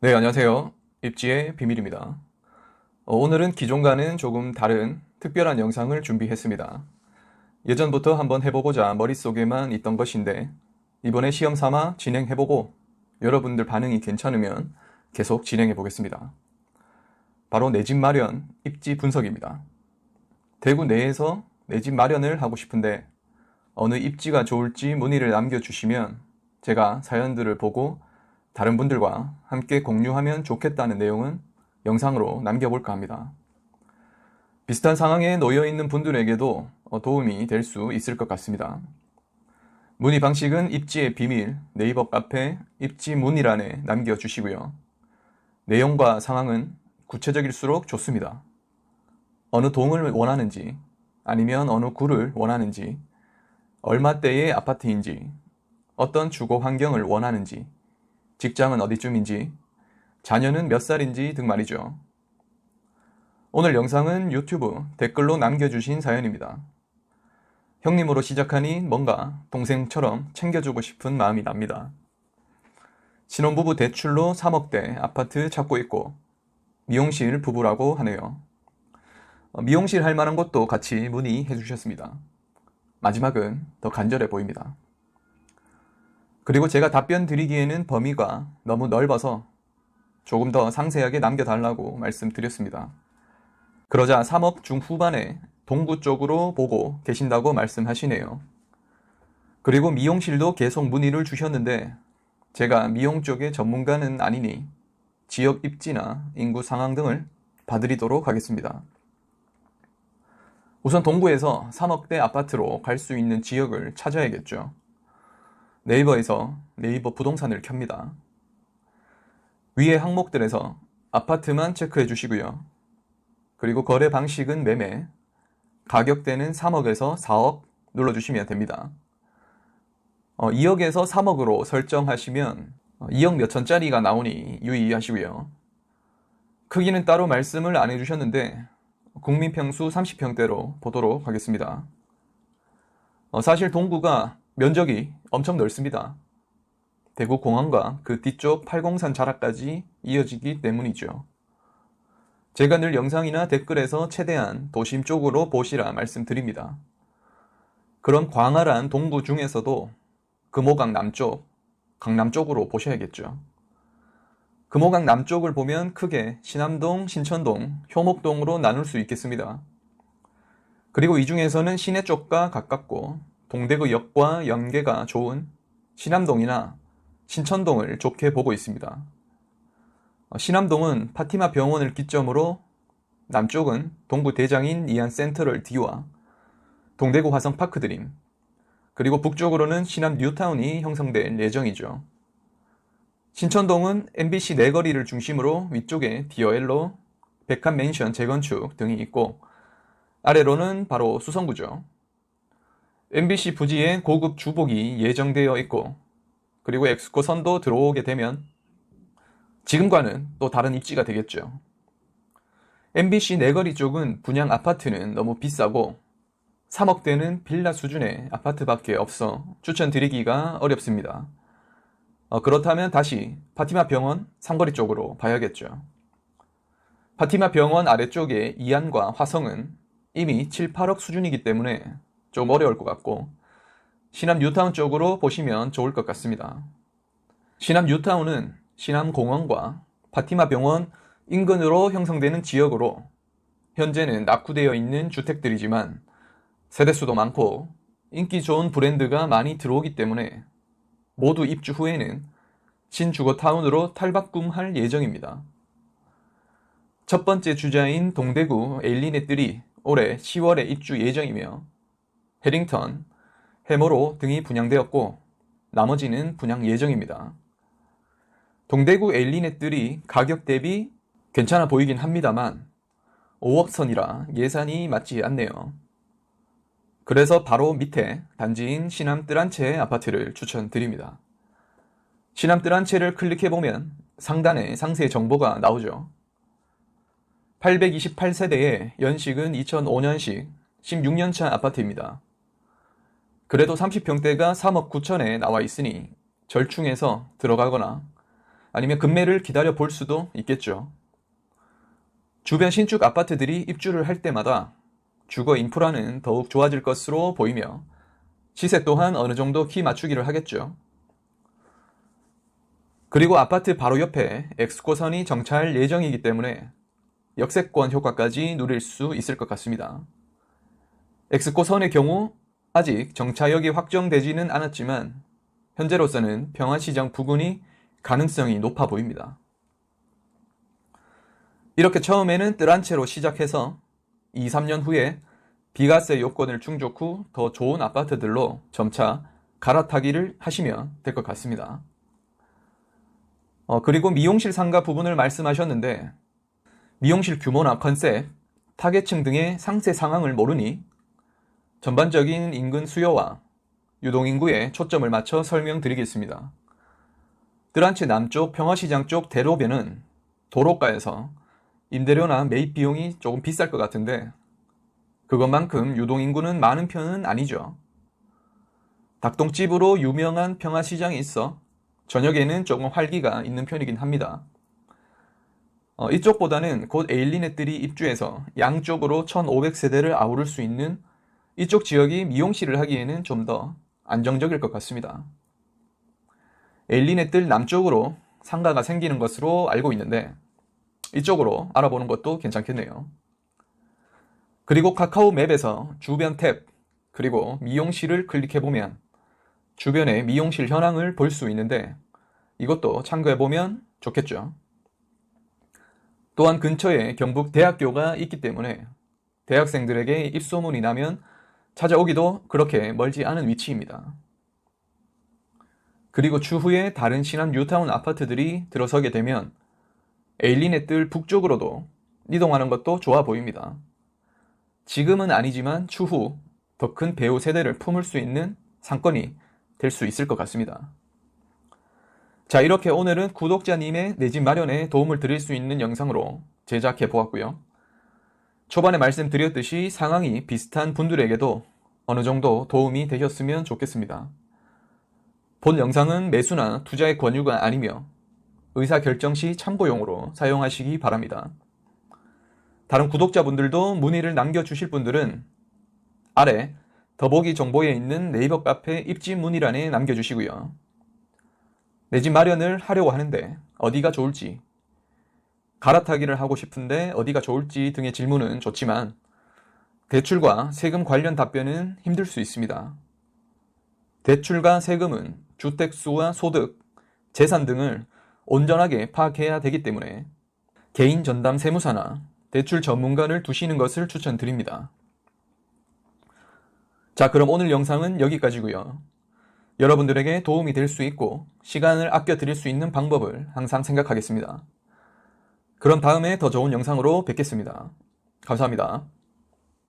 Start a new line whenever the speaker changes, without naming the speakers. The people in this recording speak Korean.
네, 안녕하세요. 입지의 비밀입니다. 어, 오늘은 기존과는 조금 다른 특별한 영상을 준비했습니다. 예전부터 한번 해보고자 머릿속에만 있던 것인데, 이번에 시험 삼아 진행해보고 여러분들 반응이 괜찮으면 계속 진행해보겠습니다. 바로 내 집 마련 입지 분석입니다. 대구 내에서 내 집 마련을 하고 싶은데, 어느 입지가 좋을지 문의를 남겨주시면 제가 사연들을 보고 다른 분들과 함께 공유하면 좋겠다는 내용은 영상으로 남겨볼까 합니다. 비슷한 상황에 놓여 있는 분들에게도 도움이 될 수 있을 것 같습니다. 문의 방식은 입지의 비밀 네이버 카페 입지 문의란에 남겨주시고요. 내용과 상황은 구체적일수록 좋습니다. 어느 동을 원하는지, 아니면 어느 구를 원하는지, 얼마대의 아파트인지, 어떤 주거 환경을 원하는지, 직장은 어디쯤인지, 자녀는 몇 살인지 등 말이죠. 오늘 영상은 유튜브 댓글로 남겨주신 사연입니다. 형님으로 시작하니 뭔가 동생처럼 챙겨주고 싶은 마음이 납니다. 신혼부부 대출로 3억대 아파트 찾고 있고 미용실 부부라고 하네요. 어, 미용실 할 만한 곳도 같이 문의해 주셨습니다. 마지막은 더 간절해 보입니다. 그리고 제가 답변 드리기에는 범위가 너무 넓어서 조금 더 상세하게 남겨달라고 말씀드렸습니다. 그러자 3억 중후반에 동구 쪽으로 보고 계신다고 말씀하시네요. 그리고 미용실도 계속 문의를 주셨는데 제가 미용 쪽의 전문가는 아니니 지역 입지나 인구 상황 등을 봐드리도록 하겠습니다. 우선 동구에서 3억대 아파트로 갈 수 있는 지역을 찾아야겠죠. 네이버에서 네이버 부동산을 켭니다. 위의 항목들에서 아파트만 체크해 주시고요. 그리고 거래 방식은 매매, 가격대는 3억에서 4억 눌러주시면 됩니다. 어, 2억에서 3억으로 설정하시면 2억 몇 천짜리가 나오니 유의하시고요. 크기는 따로 말씀을 안 해주셨는데 국민평수 30평대로 보도록 하겠습니다. 어, 사실 동구가 면적이 엄청 넓습니다. 대구 공항과 그 뒤쪽 팔공산 자락까지 이어지기 때문이죠. 제가 늘 영상이나 댓글에서 최대한 도심 쪽으로 보시라 말씀드립니다. 그런 광활한 동구 중에서도 금호강 남쪽, 강남 쪽으로 보셔야겠죠. 금호강 남쪽을 보면 크게 신암동, 신천동, 효목동으로 나눌 수 있겠습니다. 그리고 이 중에서는 시내 쪽과 가깝고 동대구역과 연계가 좋은 신암동이나 신천동을 좋게 보고 있습니다. 어, 신암동은 파티마 병원을 기점으로 남쪽은 동구 대장인 이안 센터럴 D와 동대구 화성 파크 드림, 그리고 북쪽으로는 신암 뉴타운이 형성될 예정이죠. 신천동은 MBC 내거리를 중심으로 위쪽에 디어엘로 백합 맨션 재건축 등이 있고 아래로는 바로 수성구죠. MBC 부지에 고급 주복이 예정되어 있고 그리고 엑스코 선도 들어오게 되면 지금과는 또 다른 입지가 되겠죠. MBC 내거리 쪽은 분양 아파트는 너무 비싸고 3억대는 빌라 수준의 아파트밖에 없어 추천드리기가 어렵습니다. 어, 그렇다면 다시 파티마 병원 삼거리 쪽으로 봐야겠죠. 파티마 병원 아래쪽에 이안과 화성은 이미 7, 8억 수준이기 때문에 좀 어려울 것 같고 시남 뉴타운 쪽으로 보시면 좋을 것 같습니다. 시남 뉴타운은 시남 공원과 파티마 병원 인근으로 형성되는 지역으로 현재는 낙후되어 있는 주택들이지만 세대수도 많고 인기 좋은 브랜드가 많이 들어오기 때문에 모두 입주 후에는 신주거 타운으로 탈바꿈할 예정입니다. 첫 번째 주자인 동대구 에일리넷들이 올해 10월에 입주 예정이며 해링턴, 해머로 등이 분양되었고 나머지는 분양 예정입니다. 동대구 엘리넷 들이 가격 대비 괜찮아 보이긴 합니다만 5억 선이라 예산이 맞지 않네요. 그래서 바로 밑에 단지인 시남 뜰한채 아파트를 추천드립니다. 시남 뜰한채를 클릭해보면 상단에 상세 정보가 나오죠. 828세대의 연식은 2005년식 16년차 아파트입니다. 그래도 30평대가 3억 9천에 나와 있으니 절충해서 들어가거나 아니면 급매를 기다려 볼 수도 있겠죠. 주변 신축 아파트들이 입주를 할 때마다 주거 인프라는 더욱 좋아질 것으로 보이며 시세 또한 어느 정도 키 맞추기를 하겠죠. 그리고 아파트 바로 옆에 엑스코선이 정차할 예정이기 때문에 역세권 효과까지 누릴 수 있을 것 같습니다. 엑스코선의 경우 아직 정차역이 확정되지는 않았지만 현재로서는 평화시장 부근이 가능성이 높아 보입니다. 이렇게 처음에는 뜰한 채로 시작해서 2, 3년 후에 비과세 요건을 충족 후 더 좋은 아파트들로 점차 갈아타기를 하시면 될 것 같습니다. 어, 그리고 미용실 상가 부분을 말씀하셨는데 미용실 규모나 컨셉, 타겟층 등의 상세 상황을 모르니 전반적인 인근 수요와 유동인구에 초점을 맞춰 설명드리겠습니다. 뜰한치 남쪽 평화시장 쪽 대로변은 도로가에서 임대료나 매입 비용이 조금 비쌀 것 같은데 그것만큼 유동인구는 많은 편은 아니죠. 닭똥집으로 유명한 평화시장이 있어 저녁에는 조금 활기가 있는 편이긴 합니다. 어, 이쪽보다는 곧 에일리넷들이 입주해서 양쪽으로 1500세대를 아우를 수 있는 이쪽 지역이 미용실을 하기에는 좀 더 안정적일 것 같습니다. 에일리넷들 남쪽으로 상가가 생기는 것으로 알고 있는데 이쪽으로 알아보는 것도 괜찮겠네요. 그리고 카카오 맵에서 주변 탭 그리고 미용실을 클릭해보면 주변의 미용실 현황을 볼 수 있는데 이것도 참고해보면 좋겠죠. 또한 근처에 경북 대학교가 있기 때문에 대학생들에게 입소문이 나면 찾아오기도 그렇게 멀지 않은 위치입니다. 그리고 추후에 다른 신안 뉴타운 아파트들이 들어서게 되면 에일리넷들 북쪽으로도 이동하는 것도 좋아 보입니다. 지금은 아니지만 추후 더 큰 배우 세대를 품을 수 있는 상권이 될 수 있을 것 같습니다. 자, 이렇게 오늘은 구독자님의 내 집 마련에 도움을 드릴 수 있는 영상으로 제작해 보았고요. 초반에 말씀드렸듯이 상황이 비슷한 분들에게도 어느 정도 도움이 되셨으면 좋겠습니다. 본 영상은 매수나 투자의 권유가 아니며 의사 결정 시 참고용으로 사용하시기 바랍니다. 다른 구독자분들도 문의를 남겨주실 분들은 아래 더보기 정보에 있는 네이버 카페 입지 문의란에 남겨주시고요. 내 집 마련을 하려고 하는데 어디가 좋을지, 갈아타기를 하고 싶은데 어디가 좋을지 등의 질문은 좋지만 대출과 세금 관련 답변은 힘들 수 있습니다. 대출과 세금은 주택수와 소득, 재산 등을 온전하게 파악해야 되기 때문에 개인 전담 세무사나 대출 전문가를 두시는 것을 추천드립니다. 자, 그럼 오늘 영상은 여기까지고요. 여러분들에게 도움이 될 수 있고 시간을 아껴 드릴 수 있는 방법을 항상 생각하겠습니다. 그럼 다음에 더 좋은 영상으로 뵙겠습니다. 감사합니다.